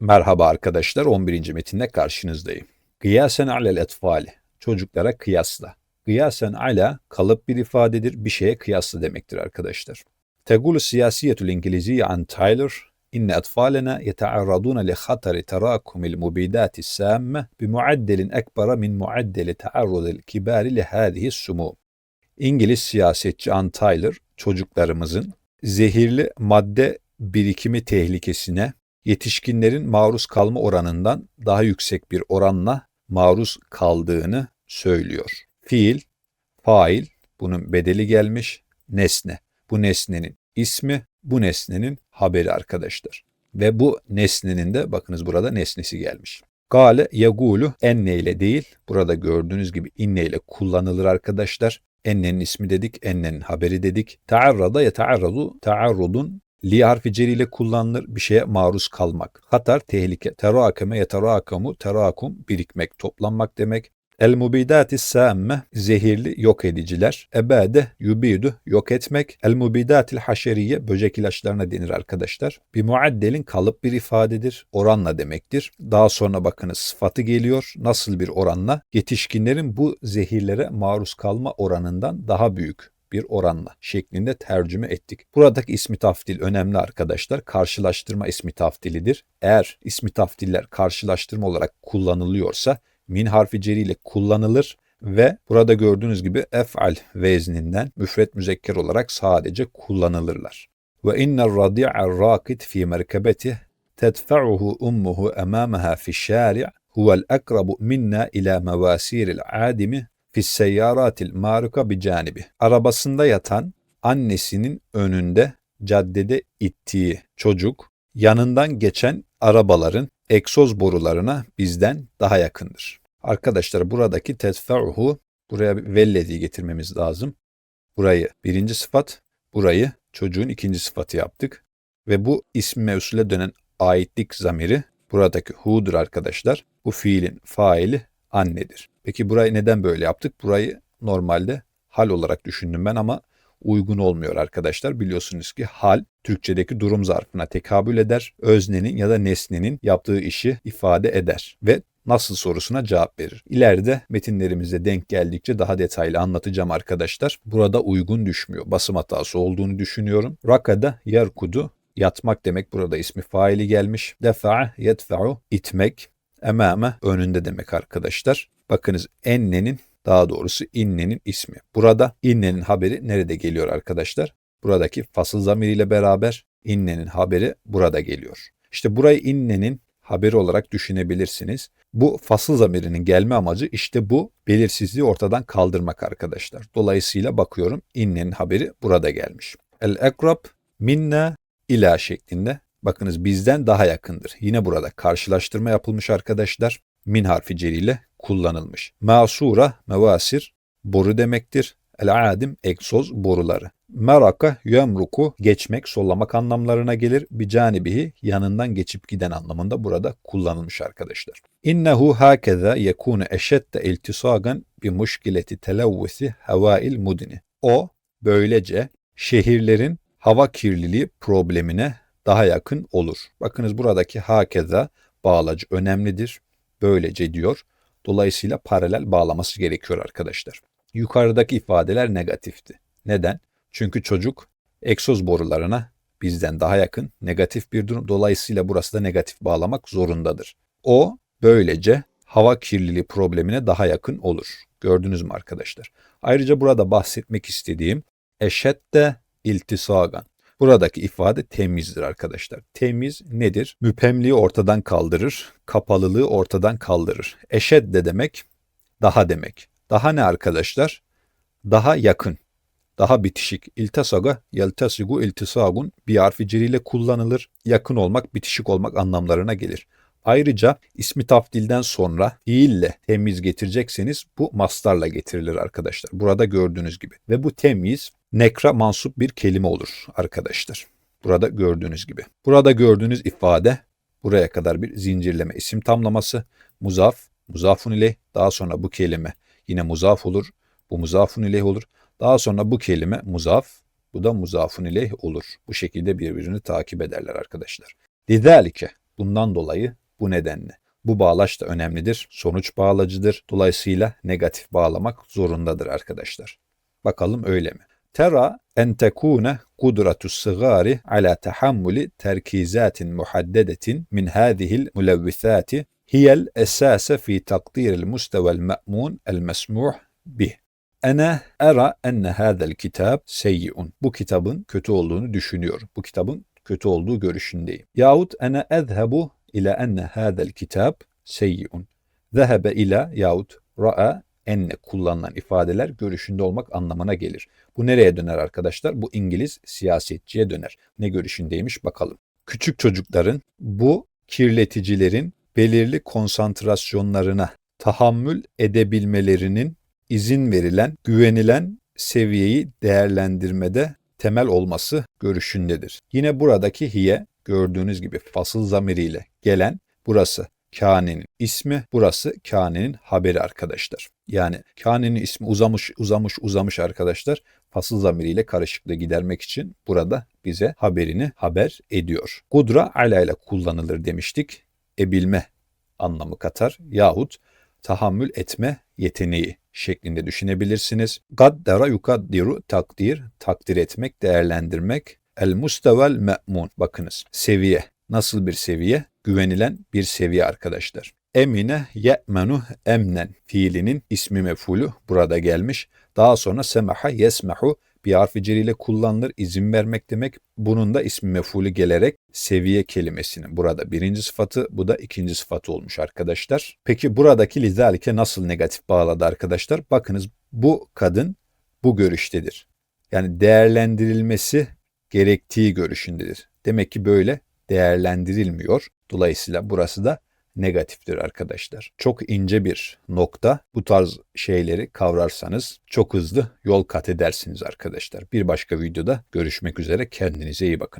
Merhaba arkadaşlar 11. metinle karşınızdayım. Kıyasen alel etfali çocuklara kıyasla. Kıyasen ala kalıp bir ifadedir bir şeye kıyasla demektir arkadaşlar. Tegul siyasiyetul İngilizce an Tyler inne etfalena yetaarradun li hatari tarakumil mubidati samme bi muaddelin ekbara min muaddeli taarrudil kibari li hadihi sumu. İngiliz siyasetçi Ann Tyler çocuklarımızın zehirli madde birikimi tehlikesine yetişkinlerin maruz kalma oranından daha yüksek bir oranla maruz kaldığını söylüyor. Fiil, fail, bunun bedeli gelmiş, nesne. Bu nesnenin ismi, bu nesnenin haberi arkadaşlar. Ve bu nesnenin de bakınız burada nesnesi gelmiş. Gale yagulu enne ile değil, burada gördüğünüz gibi inne ile kullanılır arkadaşlar. Ennenin ismi dedik, ennenin haberi dedik. Taarrada ya taarradu, taarrudun li harfi ceri ile kullanılır bir şeye maruz kalmak. Hatar, tehlike. Terakeme, yeterakamu, terakum, birikmek, toplanmak demek. El mubidati sâmme zehirli yok ediciler. Ebade yubidu yok etmek. El mubidatil haşeriye böcek ilaçlarına denir arkadaşlar. Bir muaddelin kalıp bir ifadedir. Oranla demektir. Daha sonra bakınız sıfatı geliyor. Nasıl bir oranla? Yetişkinlerin bu zehirlere maruz kalma oranından daha büyük bir oranla şeklinde tercüme ettik. Buradaki ismi tafdil önemli arkadaşlar. Karşılaştırma ismi tafdilidir. Eğer ismi tafdiller karşılaştırma olarak kullanılıyorsa min harfi ceri ile kullanılır ve burada gördüğünüz gibi ef'al vezninden müfret müzekker olarak sadece kullanılırlar. Ve inner radi'ar rakit fi merkebetih tedfa'uhu ummuhu emamaha fi şari' huvel akrabu minna ila mevasiril adimi fi seyyaratil maruka bi canibi. Arabasında yatan annesinin önünde caddede ittiği çocuk yanından geçen arabaların egzoz borularına bizden daha yakındır. Arkadaşlar buradaki tedfe'uhu buraya vellezi getirmemiz lazım. Burayı birinci sıfat, burayı çocuğun ikinci sıfatı yaptık. Ve bu isim mevsule dönen aitlik zamiri buradaki hu'dur arkadaşlar. Bu fiilin faili annedir. Peki burayı neden böyle yaptık? Burayı normalde hal olarak düşündüm ben ama uygun olmuyor arkadaşlar. Biliyorsunuz ki hal Türkçedeki durum zarfına tekabül eder. Öznenin ya da nesnenin yaptığı işi ifade eder ve nasıl sorusuna cevap verir. İleride metinlerimize denk geldikçe daha detaylı anlatacağım arkadaşlar. Burada uygun düşmüyor. Basım hatası olduğunu düşünüyorum. Rakada yerkudu yatmak demek burada ismi faili gelmiş. Defa'a yedfa'u itmek. Emame önünde demek arkadaşlar. Bakınız ennenin daha doğrusu innenin ismi. Burada innenin haberi nerede geliyor arkadaşlar? Buradaki fasıl zamiriyle beraber innenin haberi burada geliyor. İşte burayı innenin haberi olarak düşünebilirsiniz. Bu fasıl zamirinin gelme amacı işte bu belirsizliği ortadan kaldırmak arkadaşlar. Dolayısıyla bakıyorum innenin haberi burada gelmiş. El ekrab minna ila şeklinde. Bakınız bizden daha yakındır. Yine burada karşılaştırma yapılmış arkadaşlar. Min harfi celiyle kullanılmış. Masura, mevasir, boru demektir. El-adim, egzoz boruları. Meraka, yemruku, geçmek, sollamak anlamlarına gelir. Bicanibihi, yanından geçip giden anlamında burada kullanılmış arkadaşlar. İnnehu hakeza yekunu eşedde iltisagan bi muşkileti televvüsi havail mudini. O, böylece şehirlerin hava kirliliği problemine daha yakın olur. Bakınız buradaki hakeza bağlacı önemlidir. Böylece diyor. Dolayısıyla paralel bağlaması gerekiyor arkadaşlar. Yukarıdaki ifadeler negatifti. Neden? Çünkü çocuk egzoz borularına bizden daha yakın negatif bir durum. Dolayısıyla burası da negatif bağlamak zorundadır. O böylece hava kirliliği problemine daha yakın olur. Gördünüz mü arkadaşlar? Ayrıca burada bahsetmek istediğim eşette iltisagan. Buradaki ifade temizdir arkadaşlar. Temiz nedir? Müpemliği ortadan kaldırır, kapalılığı ortadan kaldırır. Eşed de demek daha demek. Daha ne arkadaşlar? Daha yakın, daha bitişik. İltasaga, yeltasigu iltisagun bir harfi ile kullanılır. Yakın olmak, bitişik olmak anlamlarına gelir. Ayrıca ismi tafdilden sonra fiille temiz getirecekseniz bu mastarla getirilir arkadaşlar. Burada gördüğünüz gibi. Ve bu temiz nekra mansup bir kelime olur arkadaşlar. Burada gördüğünüz gibi. Burada gördüğünüz ifade buraya kadar bir zincirleme isim tamlaması. Muzaf, muzafun ile daha sonra bu kelime yine muzaf olur. Bu muzafun ileyh olur. Daha sonra bu kelime muzaf, bu da muzafun ileyh olur. Bu şekilde birbirini takip ederler arkadaşlar. Lidalike Bundan dolayı bu nedenle. Bu bağlaç da önemlidir. Sonuç bağlacıdır. Dolayısıyla negatif bağlamak zorundadır arkadaşlar. Bakalım öyle mi? Tera en tekune kudretus sigari ala tahammuli terkizatin muhaddedetin min hadihil mulevvisati hiyel esase fi takdiril mustevel me'mun el mesmuh bih. Ene era enne hadel kitab seyyi'un. Bu kitabın kötü olduğunu düşünüyorum. Bu kitabın kötü olduğu görüşündeyim. Yahut ene ezhebu ila enne hadel kitab seyyi'un. Zehebe ila yahut ra'a enne kullanılan ifadeler görüşünde olmak anlamına gelir. Bu nereye döner arkadaşlar? Bu İngiliz siyasetçiye döner. Ne görüşündeymiş bakalım. Küçük çocukların bu kirleticilerin belirli konsantrasyonlarına tahammül edebilmelerinin izin verilen, güvenilen seviyeyi değerlendirmede temel olması görüşündedir. Yine buradaki hiye gördüğünüz gibi fasıl zamiriyle gelen burası Kâne'nin ismi, burası Kâne'nin haberi arkadaşlar. Yani Kâne'nin ismi uzamış uzamış uzamış arkadaşlar. Fasıl zamiriyle karışıklığı gidermek için burada bize haberini haber ediyor. Kudra ala ile kullanılır demiştik. Ebilme anlamı katar yahut tahammül etme yeteneği şeklinde düşünebilirsiniz. Gaddara yukaddiru takdir, takdir etmek, değerlendirmek. El mustevel me'mun. Bakınız seviye. Nasıl bir seviye? Güvenilen bir seviye arkadaşlar. Emine ye'menu emnen fiilinin ismi mefulü burada gelmiş. Daha sonra semaha yesmehu bir harfi ile kullanılır. izin vermek demek. Bunun da ismi mefulü gelerek seviye kelimesinin burada birinci sıfatı bu da ikinci sıfatı olmuş arkadaşlar. Peki buradaki lizalike nasıl negatif bağladı arkadaşlar? Bakınız bu kadın bu görüştedir. Yani değerlendirilmesi gerektiği görüşündedir. Demek ki böyle değerlendirilmiyor. Dolayısıyla burası da negatiftir arkadaşlar. Çok ince bir nokta. Bu tarz şeyleri kavrarsanız çok hızlı yol kat edersiniz arkadaşlar. Bir başka videoda görüşmek üzere. Kendinize iyi bakın.